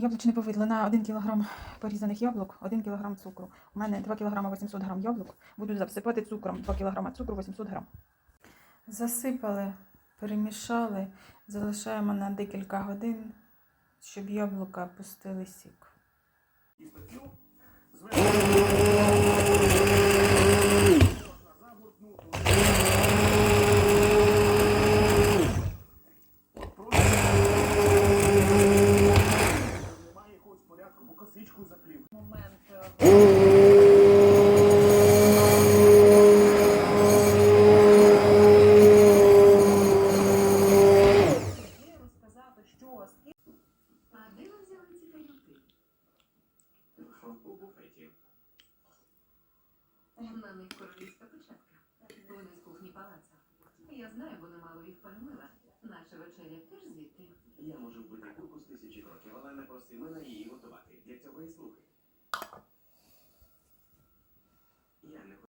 Яблучне повидло на 1 кг порізаних яблук, 1 кг цукру. У мене 2 кг 800 г яблук. Буду засипати цукром 2 кг цукру 800 г. Засипали, перемішали, залишаємо на декілька годин, щоб яблука пустили сік. Ці пелюки? У буфеті. На них королівська печатка. Вони з кухні палаца. Я знаю, бо немало їх перемила. Наша вечеря теж звідти. Я можу вбити курку з тисячі кроків, але не проси мене її Please look.